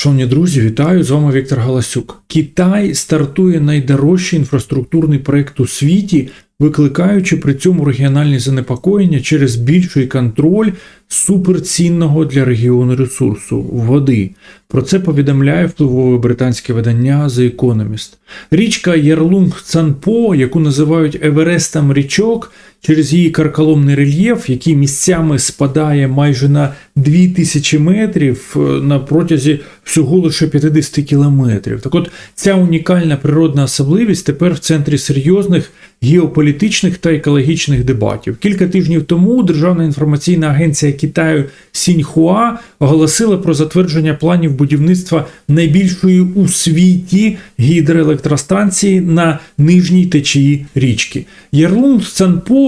Шановні друзі, вітаю! З вами Віктор Галасюк. Китай стартує найдорожчий інфраструктурний проект у світі, викликаючи при цьому регіональні занепокоєння через більший контроль суперцінного для регіону ресурсу води. Про це повідомляє впливове британське видання The Economist. Річка Ярлунг Цанпо, яку називають Еверестом річок, через її карколомний рельєф, який місцями спадає майже на 2000 метрів е, на протязі всього лише 50 кілометрів. Так от ця унікальна природна особливість тепер в центрі серйозних геополітичних та екологічних дебатів. Кілька тижнів тому Державна інформаційна агенція Китаю Сіньхуа оголосила про затвердження планів будівництва найбільшої у світі гідроелектростанції на нижній течії річки. Ярлунг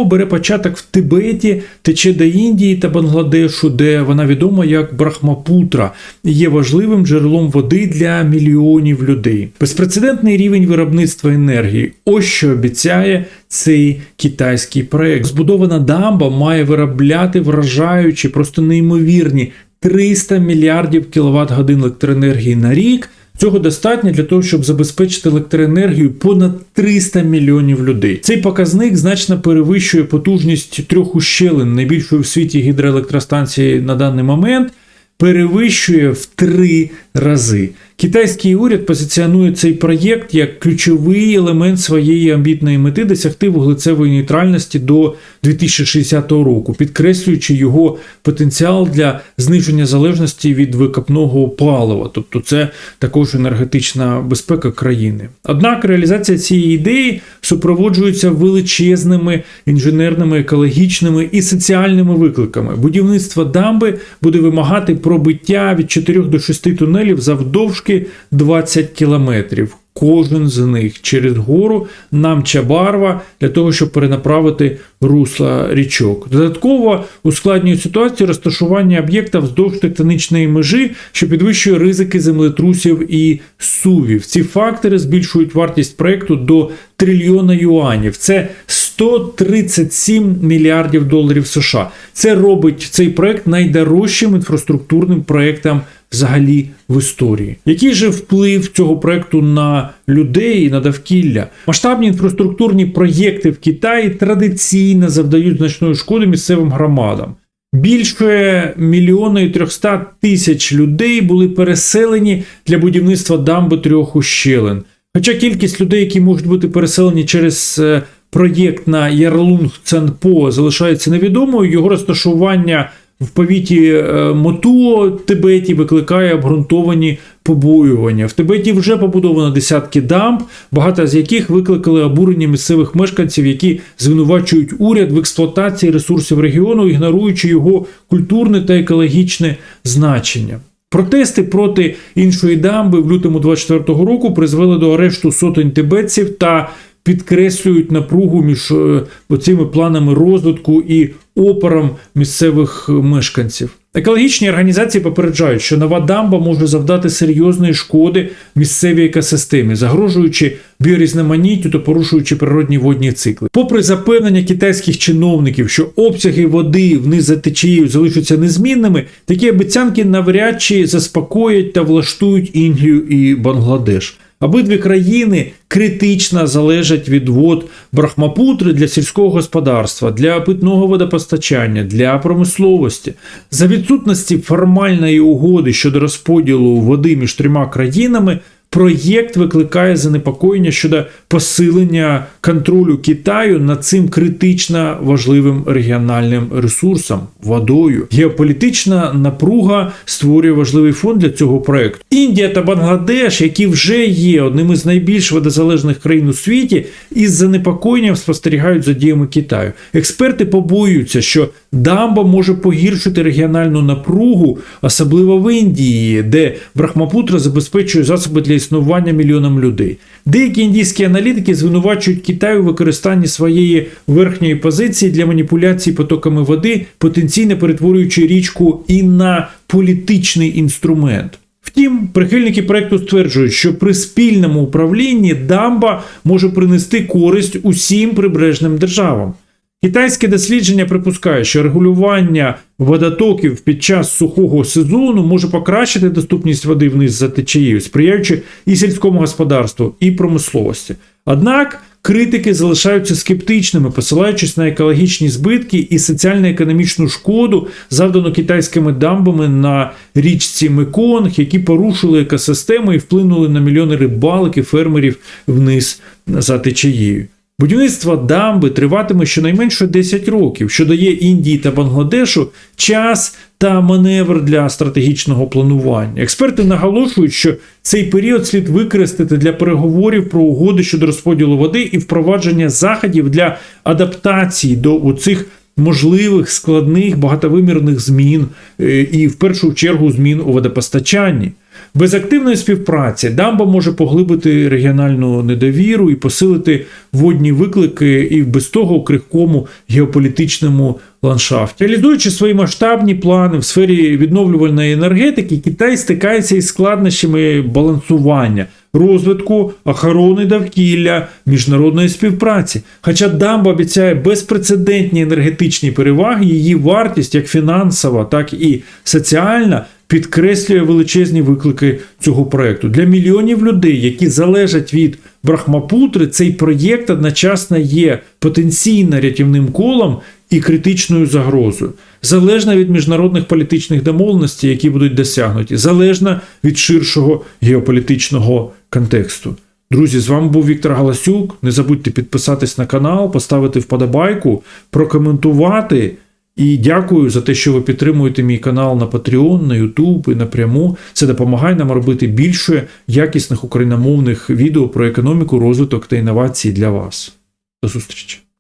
Бере початок в Тибеті, тече до Індії та Бангладешу, де вона відома як Брахмапутра, і є важливим джерелом води для мільйонів людей. Безпрецедентний рівень виробництва енергії. Ось що обіцяє цей китайський проект. Збудована дамба має виробляти вражаючі, просто неймовірні 300 мільярдів кіловат годин електроенергії на рік. Цього достатньо для того, щоб забезпечити електроенергію понад 300 мільйонів людей. Цей показник значно перевищує потужність трьох ущелин найбільшої в світі гідроелектростанції на даний момент. Перевищує в три рази. Китайський уряд позиціонує цей проєкт як ключовий елемент своєї амбітної мети досягти вуглецевої нейтральності до 2060 року, підкреслюючи його потенціал для зниження залежності від викопного палива, тобто це також енергетична безпека країни. Однак реалізація цієї ідеї супроводжується величезними інженерними, екологічними і соціальними викликами. Будівництво дамби буде вимагати пробиття від 4 до 6 тунелів завдовжки 20 кілометрів. Кожен з них через гору Намча-Барва для того, щоб перенаправити русла річок. Додатково ускладнює ситуацію розташування об'єкта вздовж тектонічної межі, що підвищує ризики землетрусів і сувів. Ці фактори збільшують вартість проекту до трильйона юанів. Це 137 мільярдів доларів США. Це робить цей проект найдорожчим інфраструктурним проектом взагалі в історії. Який же вплив цього проекту на людей на довкілля? Масштабні інфраструктурні проєкти в Китаї традиційно завдають значної шкоди місцевим громадам. Більше мільйона і трьохста тисяч людей були переселені для будівництва дамби трьох ущелин. Хоча кількість людей, які можуть бути переселені через е, проєкт на Ярлунг Цанпо залишається невідомою, його розташування в повіті е, Мотуо Тибеті викликає обґрунтовані побоювання. В Тибеті вже побудовано десятки дамб, багато з яких викликали обурення місцевих мешканців, які звинувачують уряд в експлуатації ресурсів регіону, ігноруючи його культурне та екологічне значення. Протести проти іншої дамби в лютому 24-го року призвели до арешту сотень тибетців та підкреслюють напругу між е, оцими планами розвитку і опором місцевих мешканців. Екологічні організації попереджають, що нова дамба може завдати серйозної шкоди місцевій екосистемі, загрожуючи біорізноманіттю та порушуючи природні водні цикли. Попри запевнення китайських чиновників, що обсяги води вниз за течією залишаться незмінними, такі обіцянки навряд чи заспокоять та влаштують Індію і Бангладеш. Обидві країни критично залежать від вод Брахмапутри для сільського господарства, для питного водопостачання, для промисловості. За відсутності формальної угоди щодо розподілу води між трьома країнами. Проєкт викликає занепокоєння щодо посилення контролю Китаю над цим критично важливим регіональним ресурсом водою. Геополітична напруга створює важливий фон для цього проєкту. Індія та Бангладеш, які вже є одним із найбільш водозалежних країн у світі, із занепокоєнням спостерігають за діями Китаю. Експерти побоюються, що дамба може погіршити регіональну напругу, особливо в Індії, де Брахмапутра забезпечує засоби для існування мільйонам людей. Деякі індійські аналітики звинувачують Китай у використанні своєї верхньої позиції для маніпуляції потоками води, потенційно перетворюючи річку і на політичний інструмент. Втім, прихильники проекту стверджують, що при спільному управлінні дамба може принести користь усім прибережним державам. Китайське дослідження припускає, що регулювання водотоків під час сухого сезону може покращити доступність води вниз за течією, сприяючи і сільському господарству, і промисловості. Однак критики залишаються скептичними, посилаючись на екологічні збитки і соціально-економічну шкоду, завдану китайськими дамбами на річці Меконг, які порушили екосистему і вплинули на мільйони рибалок і фермерів вниз за течією. Будівництво дамби триватиме щонайменше 10 років, що дає Індії та Бангладешу час та маневр для стратегічного планування. Експерти наголошують, що цей період слід використати для переговорів про угоди щодо розподілу води і впровадження заходів для адаптації до цих можливих складних багатовимірних змін е, і в першу чергу змін у водопостачанні. Без активної співпраці дамба може поглибити регіональну недовіру і посилити водні виклики і без того крихкому геополітичному ландшафті. Реалізуючи свої масштабні плани в сфері відновлювальної енергетики, Китай стикається із складнощами балансування. Розвитку, охорони довкілля, міжнародної співпраці. Хоча дамба обіцяє безпрецедентні енергетичні переваги, її вартість як фінансова, так і соціальна підкреслює величезні виклики цього проекту. Для мільйонів людей, які залежать від Брахмапутри, цей проєкт одночасно є потенційно рятівним колом і критичною загрозою, залежно від міжнародних політичних домовленостей, які будуть досягнуті, залежно від ширшого геополітичного контексту. Друзі, з вами був Віктор Галасюк. Не забудьте підписатись на канал, поставити вподобайку, прокоментувати. І дякую за те, що ви підтримуєте мій канал на Patreon, на YouTube і напряму. Це допомагає нам робити більше якісних україномовних відео про економіку, розвиток та інновації для вас. До зустрічі!